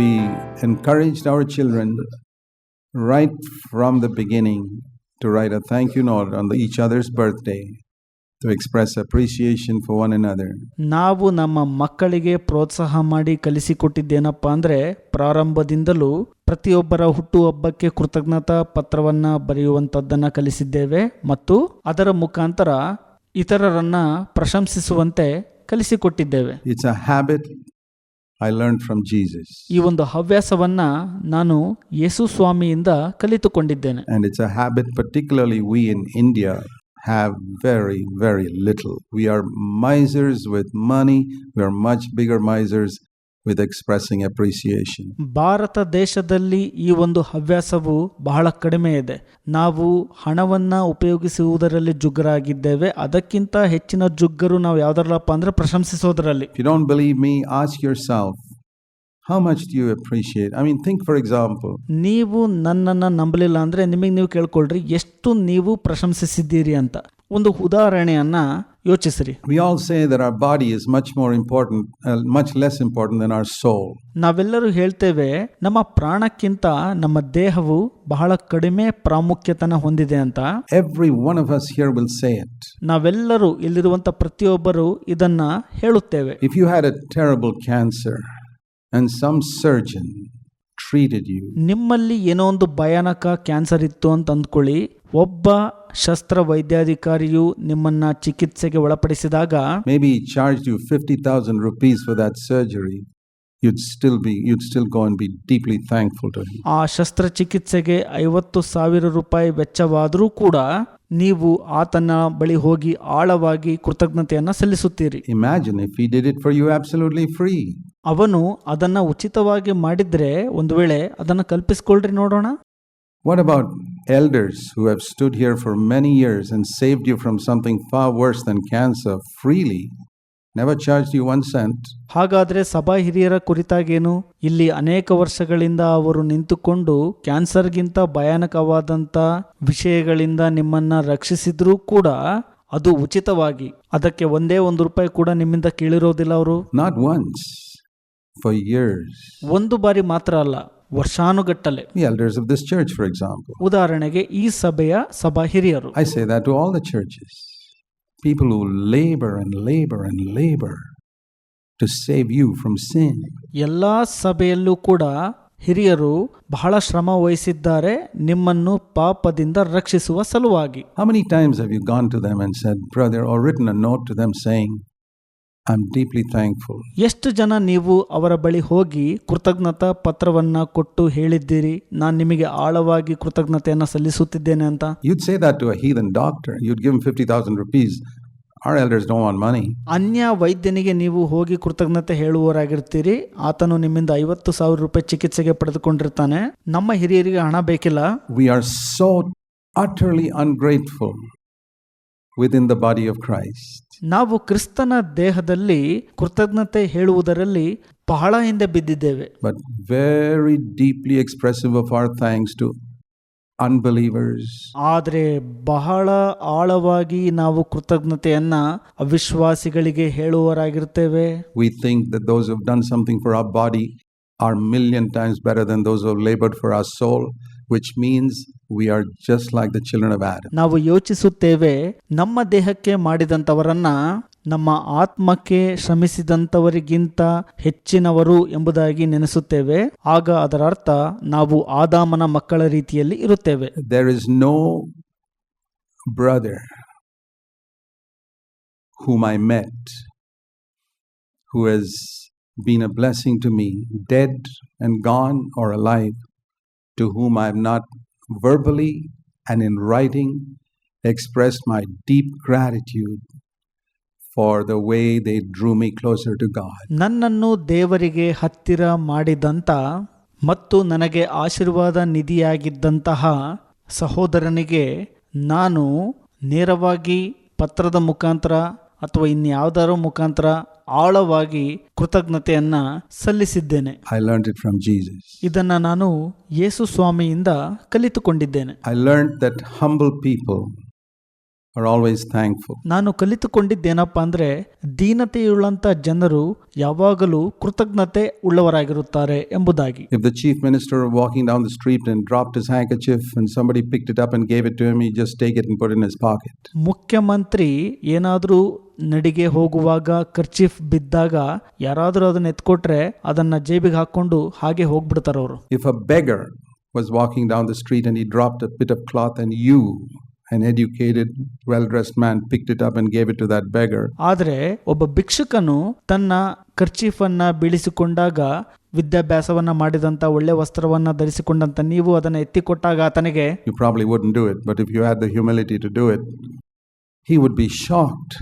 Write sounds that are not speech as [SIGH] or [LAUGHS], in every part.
we encouraged our children right from the beginning to write a thank you note on the, each other's birthday to express appreciation for one another. ನಾವು ನಮ್ಮ ಮಕ್ಕಳಿಗೆ ಪ್ರೋತ್ಸಾಹ ಮಾಡಿ ಕಲಿಸಿಕೊಟ್ಟಿದ್ದೇನಪ್ಪ ಅಂದ್ರೆ ಪ್ರಾರಂಭದಿಂದಲೂ ಪ್ರತಿಯೊಬ್ಬರ ಹುಟ್ಟುಹಬ್ಬಕ್ಕೆ ಕೃತಜ್ಞತಾ ಪತ್ರವನ್ನ ಬರೆಯುವಂತದ್ದನ್ನ ಕಲಿಸಿದ್ದೇವೆ ಮತ್ತು ಅದರ ಮುಖಾಂತರ ಇತರರನ್ನ ಪ್ರಶಂಸಿಸುವಂತೆ ಕಲಿಸಿಕೊಟ್ಟಿದ್ದೇವೆ it's a habit I learned from Jesus. ಈ ಒಂದು ಹವ್ಯಾಸವನ್ನ ನಾನು ಯೇಸು ಸ್ವಾಮಿಯಿಂದ ಕಲಿತುಕೊಂಡಿದ್ದೇನೆ And it's a habit, particularly we in India have very, very little. We are misers with money, we are much bigger misers with expressing appreciation. Bharat ದೇಶದಲ್ಲಿ ಈ ಒಂದು ಹವ್ಯಾಸವು ಬಹಳ ಕಡಿಮೆ ಇದೆ. ನಾವು ಹಣವನ್ನು ಉಪಯೋಗಿಸುವುದರಲ್ಲಿ ಜುಗ್ಗರಾಗಿದ್ದೇವೆ. ಅದಕ್ಕಿಂತ ಹೆಚ್ಚಿನ ಜುಗ್ಗರು ನಾವು ಯಾವ್ದಾರಪ್ಪ ಅಂದ್ರೆ ಪ್ರಶಂಸಿಸೋದರಲ್ಲಿ. You you don't believe me, ask yourself how much do you appreciate? I mean, think for example, ನೀವು ನನ್ನನ್ನು ನಂಬಲಿಲ್ಲ ಅಂದ್ರೆ ನಿಮಗೆ ನೀವು ಕೇಳ್ಕೊಳ್ರಿ ಎಷ್ಟು ನೀವು ಪ್ರಶಂಸಿಸಿದ್ದೀರಿ ಅಂತ. ಒಂದು ಉದಾಹರಣೆಯನ್ನ ಯೋಚಿಸ್ರಿ we all say that our body is much more important, uh, much less important than our soul. ನಾವೆಲ್ಲರೂ ಹೇಳ್ತೇವೆ ನಮ್ಮ ಪ್ರಾಣಕ್ಕಿಂತ ನಮ್ಮ ದೇಹವು ಬಹಳ ಕಡಿಮೆ ಪ್ರಾಮುಖ್ಯತನ ಹೊಂದಿದೆ ಅಂತ every one of us here will say it. ನಾವೆಲ್ಲರೂ ಇಲ್ಲಿರುವಂತ ಪ್ರತಿಯೊಬ್ಬರು ಇದನ್ನ ಹೇಳುತ್ತೇವೆ If you had a terrible cancer and some surgeon treated you, ನಿಮ್ಮಲ್ಲಿ ಏನೋ ಒಂದು ಭಯಾನಕ ಕ್ಯಾನ್ಸರ್ ಇತ್ತು ಅಂತ ಅಂದ್ಕೊಳ್ಳಿ ಒಬ್ಬ ಶಸ್ತ್ರ ವೈದ್ಯಾಧಿಕಾರಿಯು ನಿಮ್ಮನ್ನ ಚಿಕಿತ್ಸೆಗೆ ಒಳಪಡಿಸಿದಾಗ may be charge you fifty thousand rupees for that surgery you'd still be you'd still go be deeply thankful to ಆ ಶಸ್ತ್ರಚಿಕಿತ್ಸೆಗೆ ಐವತ್ತು ಸಾವಿರ ರೂಪಾಯಿ ವೆಚ್ಚವಾದರೂ ಕೂಡ ನೀವು ಆತನ ಬಳಿ ಹೋಗಿ ಆಳವಾಗಿ ಕೃತಜ್ಞತೆಯನ್ನ ಸಲ್ಲಿಸುತ್ತೀರಿ. Imagine if you did it for you absolutely free ಅವನು ಅದನ್ನ ಉಚಿತವಾಗಿ ಮಾಡಿದ್ರೆ ಒಂದು ವೇಳೆ ಅದನ್ನ ಕಲ್ಪಿಸಿಕೊಳ್ಳ್ರಿ ನೋಡೋಣ. What about elders who have stood here for many years and saved you from something far worse than cancer freely, never charged you one cent? ಹಾಗಾದ್ರೆ ಸಭಾ ಹಿರಿಯರ ಕುರಿತಾಗೇನು ಇಲ್ಲಿ ಅನೇಕ ವರ್ಷಗಳಿಂದ ಅವರು ನಿಂತುಕೊಂಡು ಕ್ಯಾನ್ಸರ್ಗಿಂತ ಭಯಾನಕವಾದಂತ ವಿಷಯಗಳಿಂದ ನಿಮ್ಮನ್ನ ರಕ್ಷಿಸಿದ್ರೂ ಕೂಡ ಅದು ಉಚಿತವಾಗಿ ಅದಕ್ಕೆ ಒಂದೇ ಒಂದು ರೂಪಾಯಿ ಕೂಡ ನಿಮ್ಮಿಂದ ಕೇಳಿರೋದಿಲ್ಲ ಅವರು Not once, for years. ಒಂದು ಬಾರಿ ಮಾತ್ರ ಅಲ್ಲ ವರ್ಷಾನುಗಟ್ಟಲೆ. Elders of this church for example ಉದಾಹರಣೆಗೆ ಈ ಸಭೆಯ ಸಭಾ ಹಿರಿಯರು. I say that to all the churches people labour and labour and labour to save you from sin ಎಲ್ಲಾ ಸಭೆಯಲ್ಲೂ ಕೂಡ ಹಿರಿಯರು ಬಹಳ ಶ್ರಮ ವಹಿಸಿದ್ದಾರೆ ನಿಮ್ಮನ್ನು ಪಾಪದಿಂದ ರಕ್ಷಿಸುವ ಸಲುವಾಗಿ. How many times have you gone to them and said brother or written a note to them saying I'm deeply thankful ಎಷ್ಟು ಜನ ನೀವು ಅವರ ಬಳಿ ಹೋಗಿ ಕೃತಜ್ಞತಾ ಪತ್ರವನ್ನ ಕೊಟ್ಟು ಹೇಳಿದ್ದೀರಿ? ನಾನು ನಿಮಗೆ ಆಳವಾಗಿ ಕೃತಜ್ಞತೆಯನ್ನು ಸಲ್ಲಿಸುತ್ತಿದ್ದೇನೆ ಅಂತ. You'd say that to a heathen doctor. You'd give him 50,000 rupees. Our elders don't want money. ಅನ್ಯ ವೈದ್ಯನಿಗೆ ನೀವು ಹೋಗಿ ಕೃತಜ್ಞತೆ ಹೇಳುವವರಾಗಿರ್ತೀರಿ. ಆತನು ನಿಮ್ಮಿಂದ ಐವತ್ತು ಸಾವಿರ ರೂಪಾಯಿ ಚಿಕಿತ್ಸೆಗೆ ಪಡೆದುಕೊಂಡಿರ್ತಾನೆ. ನಮ್ಮ ಹಿರಿಯರಿಗೆ ಹಣ ಬೇಕಿಲ್ಲ. We are so utterly ungrateful. within the body of Christ. ನಾವು ಕ್ರಿಸ್ತನ ದೇಹದಲ್ಲಿ ಕೃತಜ್ಞತೆ ಹೇಳುವುದರಲ್ಲಿ ಬಹಳ ಹಿಂದೆ ಬಿದ್ದಿದ್ದೇವೆ but very deeply expressive of our thanks to unbelievers, ಆದರೆ ಬಹಳ ಆಳವಾಗಿ ನಾವು ಕೃತಜ್ಞತೆಯನ್ನ ಅವಿಶ್ವಾಸಿಗಳಿಗೆ ಹೇಳುವವರಾಗಿರ್ತೇವೆ we think that those who have done something for our body are million times better than those who have labored for our soul, which means we are just like the children of Adam. ನಾವು ಯೋಚಿಸುತ್ತೇವೆ ನಮ್ಮ ದೇಹಕ್ಕೆ ಮಾಡಿದಂಥವರನ್ನ ನಮ್ಮ ಆತ್ಮಕ್ಕೆ ಶ್ರಮಿಸಿದಂಥವರಿಗಿಂತ ಹೆಚ್ಚಿನವರು ಎಂಬುದಾಗಿ ನೆನೆಸುತ್ತೇವೆ ಆಗ ಅದರ ಅರ್ಥ ನಾವು ಆದಾಮನ ಮಕ್ಕಳ ರೀತಿಯಲ್ಲಿ ಇರುತ್ತೇವೆ There is no brother whom I met who has been a blessing to me, dead and gone or alive, to whom I have not verbally and in writing expressed my deep gratitude for the way they drew me closer to God. ನನ್ನನ್ನು ದೇವರಿಗೆ ಹತ್ತಿರ ಮಾಡಿದಂತ ಮತ್ತು ನನಗೆ ಆಶೀರ್ವಾದ ನಿಧಿಯಾಗಿದ್ದಂತಹ ಸಹೋದರನಿಗೆ ನಾನು ನೇರವಾಗಿ ಪತ್ರದ ಮುಖಾಂತರ ಅಥವಾ ಇನ್ಯಾವುದರ ಮುಖಾಂತರ ಆಳವಾಗಿ ಕೃತಜ್ಞತೆಯನ್ನ ಸಲ್ಲಿಸಿದ್ದೇನೆ. I learn it from Jesus ಇದನ್ನ ನಾನು ಯೇಸು ಸ್ವಾಮಿಯಿಂದ ಕಲಿತುಕೊಂಡಿದ್ದೇನೆ. I learn that humble people are always thankful. ನಾನು ಕಲಿತುಕೊಂಡಿದ್ದೇನಪ್ಪ ಅಂದ್ರೆ ದೀನತೆಯುಳ್ಳಂತ ಜನರು ಯಾವಾಗಲೂ ಕೃತಜ್ಞತೆ ಉಳ್ಳವರಾಗಿರುತ್ತಾರೆ ಎಂಬುದಾಗಿ If the chief minister was walking down the street and dropped his handkerchief and somebody picked it up and gave it to him, he'd just take it and put it in his pocket. ಮುಖ್ಯಮಂತ್ರಿ ಏನಾದರೂ ನಡಿಗೆ ಹೋಗುವಾಗ kerchief ಬಿದ್ದಾಗ ಯಾರಾದರೂ ಅದನ್ನ ಎತ್ಕೊಟ್ರೆ ಅದನ್ನ ಜೇಬಿಗೆ ಹಾಕೊಂಡು ಹಾಗೆ ಹೋಗ್ಬಿಡ್ತಾರ ಅವರು If a beggar was walking down the street and he dropped a bit of cloth and you, an educated, well dressed man, picked it up and gave it to that beggar, ಆದರೆ ಒಬ್ಬ ಭಿಕ್ಷುಕನು ತನ್ನ ಖರ್ಚೀಫನ್ನ ಬೀಳಿಸಿಕೊಂಡಾಗ ವಿದ್ಯಾಭ್ಯಾಸವನ್ನ ಮಾಡಿದಂತ ಒಳ್ಳೆ ವಸ್ತ್ರವನ್ನ ಧರಿಸಿಕೊಂಡಂತ ನೀವು ಅದನ್ನ ಎತ್ತಿಕೊಟ್ಟಾಗ ಆತನಿಗೆ you probably wouldn't do it. But if you had the humility to do it, he would be shocked.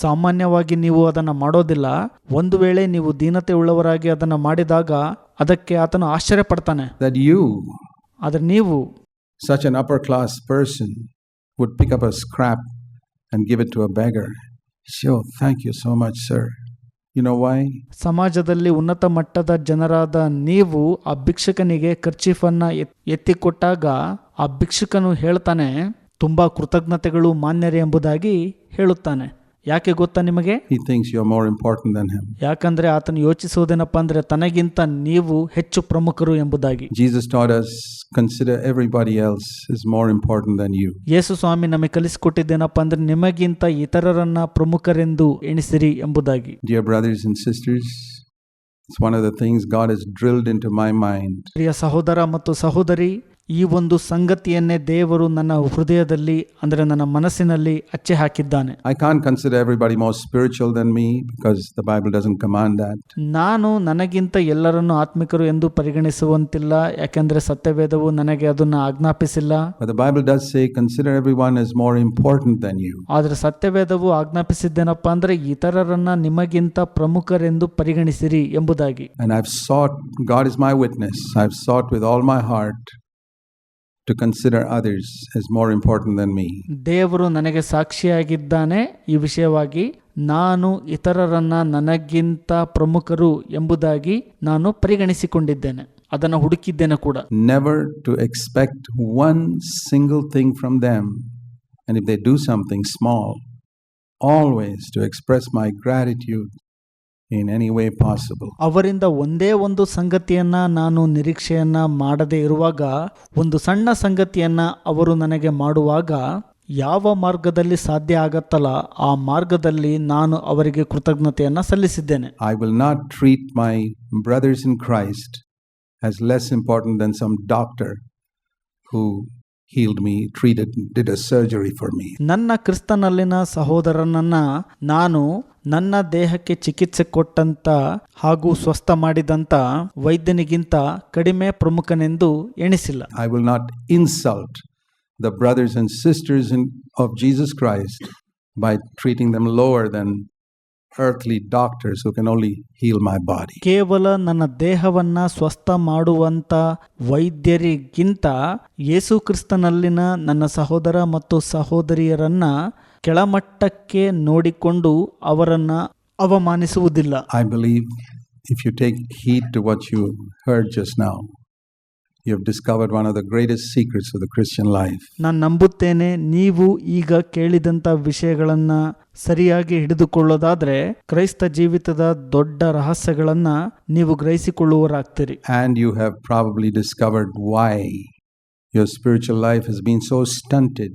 ಸಾಮಾನ್ಯವಾಗಿ ನೀವು ಅದನ್ನ ಮಾಡೋದಿಲ್ಲ ಒಂದು ವೇಳೆ ನೀವು ದೀನತೆ ಉಳ್ಳವರಾಗಿ ಅದನ್ನ ಮಾಡಿದಾಗ ಅದಕ್ಕೆ ಆತನು ಆಶ್ಚರ್ಯ ಪಡ್ತಾನೆ That you, ಆದ್ರೆ ನೀವು such an upper class person, would pick up a scrap and give it to a beggar. Sure, thank you so much, sir. You know why? ಸಮಾಜದಲ್ಲಿ ಉನ್ನತ ಮಟ್ಟದ ಜನರಾದ ನೀವು ಆ ಭಿಕ್ಷಕನಿಗೆ ಖರ್ಚೀಫನ್ನ ಎತ್- ಎತ್ತಿಕೊಟ್ಟಾಗ ಆ ಭಿಕ್ಷಕನು ಹೇಳ್ತಾನೆ ತುಂಬಾ ಕೃತಜ್ಞತೆಗಳು ಮಾನ್ಯರೇ ಎಂಬುದಾಗಿ ಹೇಳುತ್ತಾನೆ ಯಾಕೆ ಗೊತ್ತಾ ನಿಮಗೆ? He thinks you more important than he ಯಾಕಂದ್ರೆ ಆತನು ಯೋಚಿಸುವುದೇನಪ್ಪ ಏನಪ್ಪಾ ಅಂದ್ರೆ ತನಗಿಂತ ನೀವು ಹೆಚ್ಚು ಪ್ರಮುಖರು ಎಂಬುದಾಗಿ. Jesus told consider everybody else is more important then you Yesu ಸ್ವಾಮಿ ನಮಗೆ ಕಲಿಸಿಕೊಟ್ಟಿದ್ದೇನಪ್ಪ ಅಂದ್ರೆ ನಿಮಗಿಂತ ಇತರರನ್ನ ಪ್ರಮುಖರೆಂದು ಎಣಿಸಿರಿ ಎಂಬುದಾಗಿ. Dear brothers and sisters it's one of the things God has drilled into my mind ಪ್ರಿಯ ಸಹೋದರ ಮತ್ತು ಸಹೋದರಿ ಈ ಒಂದು ಸಂಗತಿಯನ್ನೇ ದೇವರು ನನ್ನ ಹೃದಯದಲ್ಲಿ ಅಂದರೆ ನನ್ನ ಮನಸ್ಸಿನಲ್ಲಿ ಅಚ್ಚೆ ಹಾಕಿದ್ದಾನೆ I can't consider everybody more spiritual than me because the Bible doesn't command that. ನಾನು ನನಗಿಂತ ಎಲ್ಲರನ್ನು ಆತ್ಮಿಕರು ಎಂದು ಪರಿಗಣಿಸುವಂತಿಲ್ಲ ಯಾಕೆಂದ್ರೆ ಸತ್ಯವೇದವು ನನಗೆ ಅದನ್ನು ಆಜ್ಞಾಪಿಸಿಲ್ಲ But the Bible does say consider everyone as more important than you. ಆದರೆ ಸತ್ಯವೇದವು ಆಜ್ಞಾಪಿಸಿದ್ದೇನಪ್ಪ ಅಂದ್ರೆ ಇತರರನ್ನ ನಿಮಗಿಂತ ಪ್ರಮುಖರೆಂದು ಪರಿಗಣಿಸಿರಿ ಎಂಬುದಾಗಿ And I've sought, God is my witness, I've sought with all my heart to consider others as more important than me. ದೇವರು ನನಗೆ ಸಾಕ್ಷಿಯಾಗಿದ್ದಾನೆ ಈ ವಿಷಯವಾಗಿ ನಾನು ಇತರರನ್ನ ನನಗಿಂತ ಪ್ರಮುಖರು ಎಂಬುದಾಗಿ ನಾನು ಪರಿಗಣಿಸಿಕೊಂಡಿದ್ದೇನೆ ಅದನ್ನು ಹುಡುಕಿದ್ದೇನೆ ಕೂಡ Never to expect one single thing from them. And if they do something small, always to express my gratitude in any way possible ಅವರಿಂದ ಒಂದೇ ಒಂದು ಸಂಗತಿಯನ್ನ ನಾನು ನಿರೀಕ್ಷೆಯನ್ನ ಮಾಡದೇ ಇರುವಾಗ ಒಂದು ಸಣ್ಣ ಸಂಗತಿಯನ್ನ ಅವರು ನನಗೆ ಮಾಡುವಾಗ ಯಾವ ಮಾರ್ಗದಲ್ಲಿ ಸಾಧ್ಯ ಆಗತ್ತಲ್ಲ ಆ ಮಾರ್ಗದಲ್ಲಿ ನಾನು ಅವರಿಗೆ ಕೃತಜ್ಞತೆಯನ್ನ ಸಲ್ಲಿಸಿದ್ದೇನೆ. I will not treat my brothers in Christ as less important than some doctor who healed me, treated, did a surgery for me. ನನ್ನ ಕ್ರಿಸ್ತನಲ್ಲಿನ ಸಹೋದರನನ್ನ ನಾನು ನನ್ನ ದೇಹಕ್ಕೆ ಚಿಕಿತ್ಸೆ ಕೊಟ್ಟಂತ ಹಾಗೂ ಸ್ವಸ್ಥ ಮಾಡಿದಂತ ವೈದ್ಯನಿಗಿಂತ ಕಡಿಮೆ ಪ್ರಮುಖನೆಂದು ಎಣಿಸಿಲ್ಲ I will not insult the brothers and sisters in, of Jesus Christ by treating them lower than earthly doctors who can only heal my body. ಕೇವಲ ನನ್ನ ದೇಹವನ್ನ ಸ್ವಸ್ಥ ಮಾಡುವಂತ ವೈದ್ಯರಿಗಿಂತ ಯೇಸು ಕ್ರಿಸ್ತನಲ್ಲಿನ ನನ್ನ ಸಹೋದರ ಮತ್ತು ಸಹೋದರಿಯರನ್ನ ಕೆಳಮಟ್ಟಕ್ಕೆ ನೋಡಿಕೊಂಡು ಅವರನ್ನ ಅವಮಾನಿಸುವುದಿಲ್ಲ I believe if you take heed to what you heard just now, you have discovered one of the greatest secrets of the Christian life. ನಾನು ನಂಬುತ್ತೇನೆ ನೀವು ಈಗ ಕೇಳಿದಂಥ ವಿಷಯಗಳನ್ನ ಸರಿಯಾಗಿ ಹಿಡಿದುಕೊಳ್ಳೋದಾದ್ರೆ ಕ್ರೈಸ್ತ ಜೀವಿತದ ದೊಡ್ಡ ರಹಸ್ಯಗಳನ್ನ ನೀವು ಗ್ರಹಿಸಿಕೊಳ್ಳುವರಾಗ್ತೀರಿ And you have probably discovered why your spiritual life has been so stunted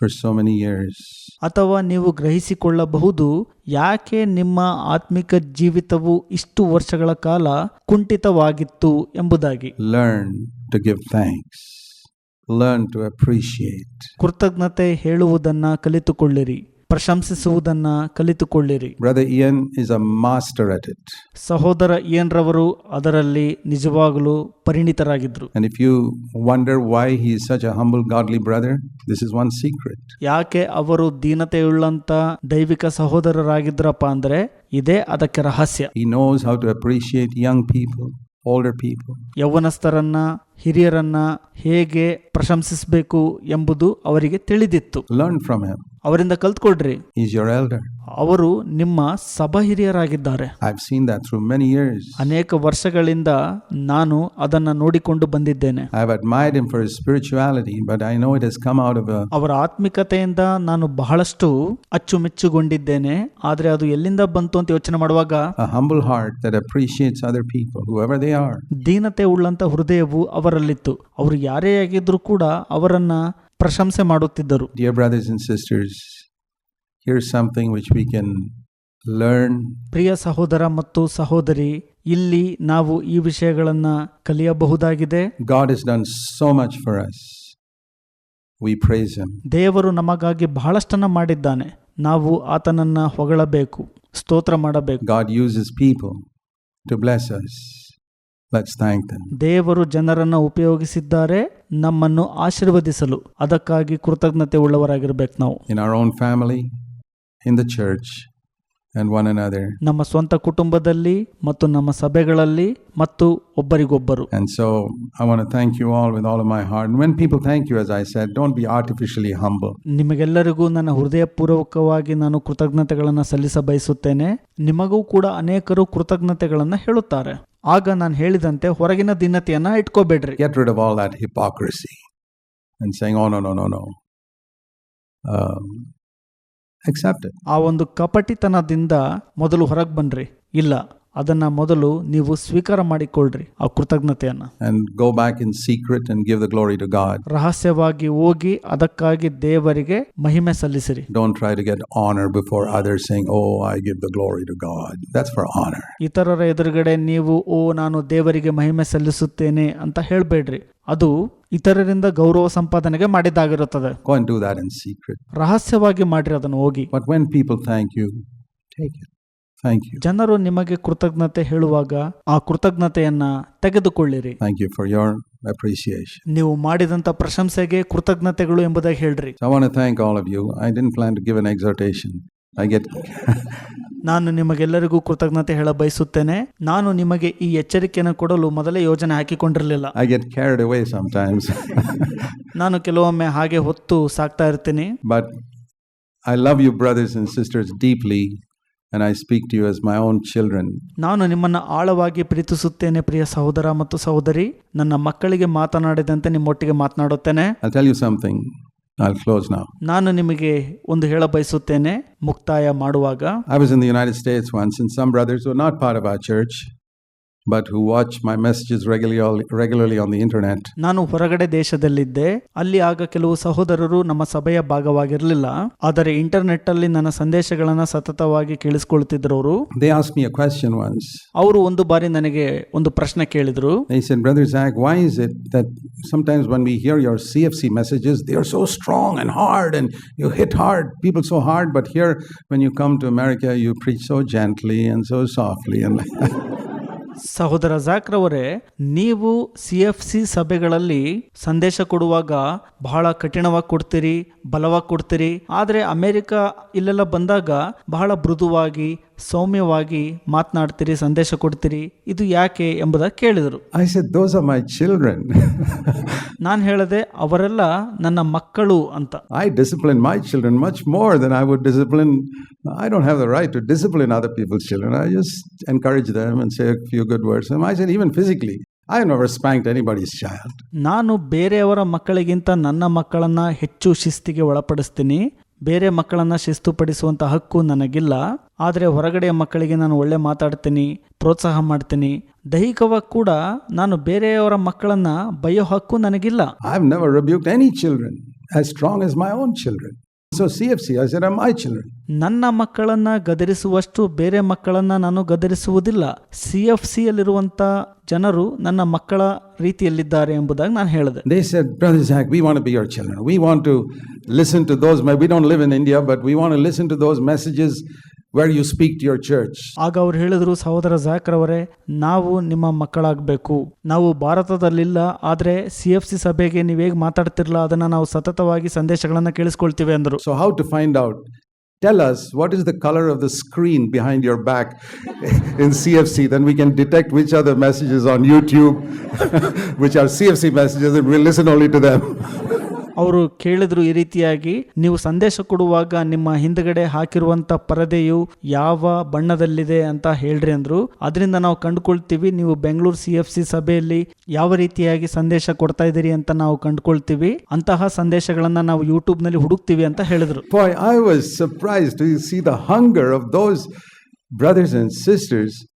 for so many years. ಅಥವಾ ನೀವು ಗ್ರಹಿಸಿಕೊಳ್ಳಬಹುದು ಯಾಕೆ ನಿಮ್ಮ ಆತ್ಮಿಕ ಜೀವಿತವು ಇಷ್ಟು ವರ್ಷಗಳ ಕಾಲ ಕುಂಠಿತವಾಗಿತ್ತು ಎಂಬುದಾಗಿ learn to give thanks learn to appreciate. ಕೃತಜ್ಞತೆ ಹೇಳುವುದನ್ನ ಕಲಿತುಕೊಳ್ಳಿರಿ ಪ್ರಶಂಸಿಸುವುದನ್ನು ಕಲಿತುಕೊಳ್ಳಿರಿ. Brother Ian is a master at it ಸಹೋದರ ಇಯನ್ ರವರು ಅದರಲ್ಲಿ ನಿಜವಾಗಲೂ ಪರಿಣಿತರಾಗಿದ್ದರು and if you wonder why he is such a humble godly brother this is one secret. ಯಾಕೆ ಅವರು ದೀನತೆ ದೈವಿಕ ಸಹೋದರರಾಗಿದ್ರಪ್ಪ ಅಂದ್ರೆ ಇದೆ ಅದಕ್ಕೆ ರಹಸ್ಯ. He knows how to appreciate young people older people ಯವನಸ್ಥರನ್ನ ಹಿರಿಯರನ್ನ ಹೇಗೆ ಪ್ರಶಂಸಿಸಬೇಕು ಎಂಬುದು ಅವರಿಗೆ ತಿಳಿದಿತ್ತು. ಲರ್ನ್ ಫ್ರಮ್ ಹಿಮ್ ಅವರಿಂದ ಕಲ್ತ್ಕೊಳ್ರಿ ಈಸ್ ಯುವರ್ ಎಲ್ಡರ್ ಅವರು ನಿಮ್ಮ ಸಭಾ ಹಿರಿಯರಾಗಿದ್ದಾರೆ I have seen that through many years ಅನೇಕ ವರ್ಷಗಳಿಂದ ನಾನು ಅದನ್ನು ನೋಡಿಕೊಂಡು ಬಂದಿದ್ದೇನೆ. I have admired him for his spirituality but I know it has come out of ಅವರ ಆತ್ಮಿಕತೆಯಿಂದ ನಾನು ಬಹಳಷ್ಟು ಅಚ್ಚುಮೆಚ್ಚುಗೊಂಡಿದ್ದೇನೆ. ಆದರೆ ಅದು ಎಲ್ಲಿಂದ ಬಂತು ಅಂತ ಯೋಚನೆ ಮಾಡುವಾಗ humble heart that appreciates other people who they are ದೀನತೆ ಉಳ್ಳಂತ ಹೃದಯವು ಅವರಲ್ಲಿತ್ತು. ಅವರು ಯಾರೇ ಆಗಿದ್ರು ಕೂಡ ಅವರನ್ನ ಪ್ರಶಂಸೆ ಮಾಡುತ್ತಿದ್ದರು. Here's something V learn. ಪ್ರಿಯ ಸಹೋದರ ಮತ್ತು ಸಹೋದರಿ ಇಲ್ಲಿ ನಾವು ಈ ವಿಷಯಗಳನ್ನು ಕಲಿಯಬಹುದಾಗಿದೆ. God is done so much for us we praise him ದೇವರು ನಮಗಾಗಿ ಬಹಳಷ್ಟನ್ನ ಮಾಡಿದ್ದಾನೆ. ನಾವು ಆತನನ್ನ ಹೊಗಳಬೇಕು ಸ್ತೋತ್ರ ಮಾಡಬೇಕು. God uses people to bless us. Let's thank them. ದೇವರು ಜನರನ್ನು ಉಪಯೋಗಿಸಿದ್ದಾರೆ ನಮ್ಮನ್ನು ಆಶೀರ್ವದಿಸಲು ಅದಕ್ಕಾಗಿ ಕೃತಜ್ಞತೆ ಉಳ್ಳವರಾಗಿರ್ಬೇಕು ನಾವು in our own family in the church, and one another. ನಮ್ಮ ಸ್ವಂತ ಕುಟುಂಬದಲ್ಲಿ ಮತ್ತು ನಮ್ಮ ಸಭೆಗಳಲ್ಲಿ ಮತ್ತು ಒಬ್ಬರಿಗೊಬ್ಬರು And so I want to thank you all with all of my heart. And when people thank you, as I said, don't be artificially humble. ನಿಮಗೆಲ್ಲರಿಗೂ ನನ್ನ ಹೃದಯಪೂರ್ವಕವಾಗಿ ನಾನು ಕೃತಜ್ಞತೆಗಳನ್ನು ಸಲ್ಲಿಸ ಬಯಸುತ್ತೇನೆ ನಿಮಗೂ ಕೂಡ ಅನೇಕರು ಕೃತಜ್ಞತೆಗಳನ್ನು ಹೇಳುತ್ತಾರೆ ಆಗ ನಾನು ಹೇಳಿದಂತೆ ಹೊರಗಿನ ದಿನತೆಯನ್ನ ಇಟ್ಕೋಬೇಡ್ರಿ Get rid of all that hypocrisy and saying, oh, no, no, no, no. Um, ಎಕ್ಸಾಪ್ಟ್ ಆ ಒಂದು ಕಪಟಿತನದಿಂದ ಮೊದಲು ಹೊರಗೆ ಬನ್ರಿ. ಇಲ್ಲ ಅದನ್ನ ಮೊದಲು ನೀವು ಸ್ವೀಕಾರ ಮಾಡಿಕೊಳ್ಳ್ರಿ ಆ ಕೃತಜ್ಞತೆಯನ್ನು. And go back in secret and give the glory to ರಹಸ್ಯವಾಗಿ ಹೋಗಿ ಅದಕ್ಕಾಗಿ ದೇವರಿಗೆ ಮಹಿಮೆ ಸಲ್ಲಿಸಿರಿ. Don't try honour before other saying oh I give the glory for honour ಇತರರ ಎದುರುಗಡೆ ನೀವು ಓ ನಾನು ದೇವರಿಗೆ ಮಹಿಮೆ ಸಲ್ಲಿಸುತ್ತೇನೆ ಅಂತ ಹೇಳಬೇಡ್ರಿ. ಅದು ಇತರರಿಂದ ಗೌರವ ಸಂಪಾದನೆಗೆ ಮಾಡಿದ್ದಾಗಿರುತ್ತದೆ. ರಹಸ್ಯವಾಗಿ ಮಾಡಿ ಅದನ್ನು ಹೋಗಿ. ಜನರು ನಿಮಗೆ ಕೃತಜ್ಞತೆ ಹೇಳುವಾಗ ಆ ಕೃತಜ್ಞತೆಯನ್ನು ತೆಗೆದುಕೊಳ್ಳಿರಿ. ನೀವು ಮಾಡಿದಂತ ಪ್ರಶಂಸೆಗೆ ಕೃತಜ್ಞತೆಗಳು ಎಂಬುದಾಗಿ ಹೇಳಿರಿ. ಆಫ್ ಐ I [LAUGHS] ನಾನು ನಿಮಗೆಲ್ಲರಿಗೂ ಕೃತಜ್ಞತೆ ಹೇಳ ಬಯಸುತ್ತೇನೆ ನಾನು ನಿಮಗೆ ಈ ಎಚ್ಚರಿಕೆಯನ್ನು ಕೊಡಲು ಮೊದಲೇ ಯೋಜನೆ ಹಾಕಿಕೊಂಡಿರಲಿಲ್ಲ sometimes. [LAUGHS] ನಾನು ಕೆಲವೊಮ್ಮೆ ಹಾಗೆ ಹೊತ್ತು ಸಾಕ್ತಾ ಇರ್ತೀನಿ but I love you brothers and sisters deeply and I speak to you as my own children. ನಾನು ನಿಮ್ಮನ್ನು ಆಳವಾಗಿ ಪ್ರೀತಿಸುತ್ತೇನೆ ಪ್ರಿಯ ಸಹೋದರ ಮತ್ತು ಸಹೋದರಿ ನನ್ನ ಮಕ್ಕಳಿಗೆ ಮಾತನಾಡಿದಂತೆ ನಿಮ್ಮೊಟ್ಟಿಗೆ ಮಾತನಾಡುತ್ತೇನೆ I'll tell you something. I'll close now. ನಾನು ನಿಮಗೆ ಒಂದು ಹೇಳ ಬಯಸುತ್ತೇನೆ ಮುಕ್ತಾಯ ಮಾಡುವಾಗ I was in the United States once and some brothers who are not part of our church but who watch my messages regularly regularly on the internet ನಾನು ಹೊರಗಡೆ ದೇಶದಲ್ಲಿದ್ದೆ ಅಲ್ಲಿ ಆಗ ಕೆಲವು ಸಹೋದರರು ನಮ್ಮ ಸಭೆಯ ಭಾಗವಾಗಿರಲಿಲ್ಲ ಆದರೆ ಇಂಟರ್ನೆಟ್ ಅಲ್ಲಿ ನನ್ನ ಸಂದೇಶಗಳನ್ನ ಸತತವಾಗಿ ಕೇಳಿಸ್ಕೊಳ್ತಿದ್ರು ಅವರು they asked me a question once ಅವರು ಒಂದು ಬಾರಿ ನನಗೆ ಒಂದು ಪ್ರಶ್ನೆ ಕೇಳಿದ್ರು They said, Brother Zach, why is it that sometimes when we hear your CFC messages, they are so strong and hard and you hit hard, people so hard, but here when you come to America, you preach so gently and so softly and like that. ಸಹೋದರ ಜಾಕ್ರವರೇ ನೀವು C F C ಸಭೆಗಳಲ್ಲಿ ಸಂದೇಶ ಕೊಡುವಾಗ ಬಹಳ ಕಠಿಣವಾಗಿ ಕೊಡ್ತೀರಿ, ಬಲವಾಗಿ ಕೊಡ್ತೀರಿ. ಆದರೆ ಅಮೆರಿಕ ಇಲ್ಲೆಲ್ಲ ಬಂದಾಗ ಬಹಳ ಮೃದುವಾಗಿ ಸೌಮ್ಯವಾಗಿ ಮಾತನಾಡ್ತೀರಿ ಸಂದೇಶ ಕೊಡ್ತೀರಿ ಇದು ಯಾಕೆ ಎಂಬುದಾಗಿ ಕೇಳಿದರು. ಐ ಸೆ ದೋಸ್ ಆರ್ ಮೈ ಚಿಲ್ಡ್ರನ್ ನಾನು ಹೇಳದೆ ಅವರೆಲ್ಲ ನನ್ನ ಮಕ್ಕಳು ಅಂತ. I discipline my children much more than I would discipline I don't have the right to discipline other people's children I just encourage them and say few good words I say even physically I have never spanked any child ನಾನು ಬೇರೆಯವರ ಮಕ್ಕಳಿಗಿಂತ ನನ್ನ ಮಕ್ಕಳನ್ನು ಹೆಚ್ಚು ಶಿಸ್ತಿಗೆ ಒಳಪಡಿಸ್ತೀನಿ. ಬೇರೆ ಮಕ್ಕಳನ್ನು ಶಿಸ್ತುಪಡಿಸುವಂಥ ಹಕ್ಕು ನನಗಿಲ್ಲ. ಆದರೆ ಹೊರಗಡೆಯ ಮಕ್ಕಳಿಗೆ ನಾನು ಒಳ್ಳೆ ಮಾತಾಡ್ತೀನಿ, ಪ್ರೋತ್ಸಾಹ ಮಾಡ್ತೀನಿ. ದೈಹಿಕವಾಗಿ ಕೂಡ ನಾನು ಬೇರೆಯವರ ಮಕ್ಕಳನ್ನು ಬಯ್ಯೋ ಹಕ್ಕು ನನಗಿಲ್ಲ. I have never never any children as strong as my own own so C F C I sir I my children ನನ್ನ ಮಕ್ಕಳನ್ನ ಗದರಿಸುವಷ್ಟು ಬೇರೆ ಮಕ್ಕಳನ್ನ ನಾನು ಗದರಿಸುವುದಿಲ್ಲ. ಸಿ ಎಫ್ ಸಿ ಅಲ್ಲಿರುವಂತ ಜನರು ನನ್ನ ಮಕ್ಕಳ ರೀತಿಯಲ್ಲಿದ್ದಾರೆ ಎಂಬುದಾಗಿ ನಾನು ಹೇಳಿದೆ. They said we want be your children we want to listen to those my we don't live in India but we want listen to those messages where you speak to your church. ಆಗ ಅವ್ರು ಹೇಳಿದ್ರು ಸಹೋದರ ಜಾಕ್ರವರೇ ನಾವು ನಿಮ್ಮ ಮಕ್ಕಳಾಗಬೇಕು ನಾವು ಭಾರತದಲ್ಲಿಲ್ಲ ಆದರೆ C F C ಸಭೆಗೆ ನೀವು ಹೇಗೆ ಮಾತಾಡ್ತಿರಲ್ಲ ಅದನ್ನ ನಾವು ಸತತವಾಗಿ ಸಂದೇಶಗಳನ್ನ ಕೇಳಿಸ್ಕೊಳ್ತೀವಿ ಅಂದರು So, how to find out Tell us what is the color of the screen behind your back [LAUGHS] in CFC. Then we can detect which are the messages on YouTube, [LAUGHS] which are CFC messages, and we'll listen only to them. [LAUGHS] ಅವರು ಕೇಳಿದ್ರು ಈ ರೀತಿಯಾಗಿ, ನೀವು ಸಂದೇಶ ಕೊಡುವಾಗ ನಿಮ್ಮ ಹಿಂದ್ಗಡೆ ಹಾಕಿರುವಂತ ಪರದೆಯು ಯಾವ ಬಣ್ಣದಲ್ಲಿದೆ ಅಂತ ಹೇಳ್ರಿ ಅಂದ್ರು. ಅದರಿಂದ ನಾವು ಕಂಡುಕೊಳ್ತೀವಿ, ನೀವು ಬೆಂಗಳೂರು ಸಿ ಎಫ್ ಸಿ ಸಭೆಯಲ್ಲಿ ಯಾವ ರೀತಿಯಾಗಿ ಸಂದೇಶ ಕೊಡ್ತಾ ಇದ್ದೀರಿ ಅಂತ ನಾವು ಕಂಡುಕೊಳ್ತೀವಿ. ಅಂತಹ ಸಂದೇಶಗಳನ್ನ ನಾವು ಯೂಟ್ಯೂಬ್ನಲ್ಲಿ ಹುಡುಕ್ತೀವಿ ಅಂತ ಹೇಳಿದ್ರು. I was surprise to see the hunger of those brothers and and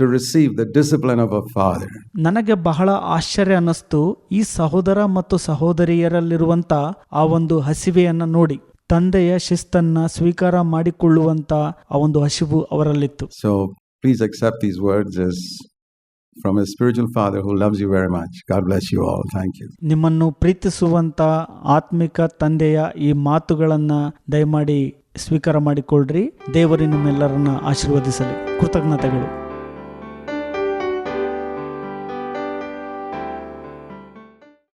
to receive the discipline of a father. ನನಗೆ ಬಹಳ ಆಶ್ಚರ್ಯ ಅನ್ನಿಸ್ತು ಈ ಸಹೋದರ ಮತ್ತು ಸಹೋದರಿಯರಲ್ಲಿರುವಂತ ಆ ಒಂದು ಹಸಿವೆಯನ್ನು ನೋಡಿ ತಂದೆಯ ಶಿಸ್ತನ್ನ ಸ್ವೀಕಾರ ಮಾಡಿಕೊಳ್ಳುವಂತ ಆ ಒಂದು ಹಸಿವು ಅವರಲ್ಲಿತ್ತು. So please accept these words as from a spiritual father who loves you very much God bless you all thank you ನಿಮ್ಮನ್ನು ಪ್ರೀತಿಸುವಂತ ಆತ್ಮಿಕ ತಂದೆಯ ಈ ಮಾತುಗಳನ್ನ ದಯಮಾಡಿ ಸ್ವೀಕಾರ ಮಾಡಿಕೊಳ್ಳ್ರಿ ದೇವರು ನಿಮ್ಮೆಲ್ಲರನ್ನ ಆಶೀರ್ವದಿಸಲಿ. ಕೃತಜ್ಞತೆಗಳು.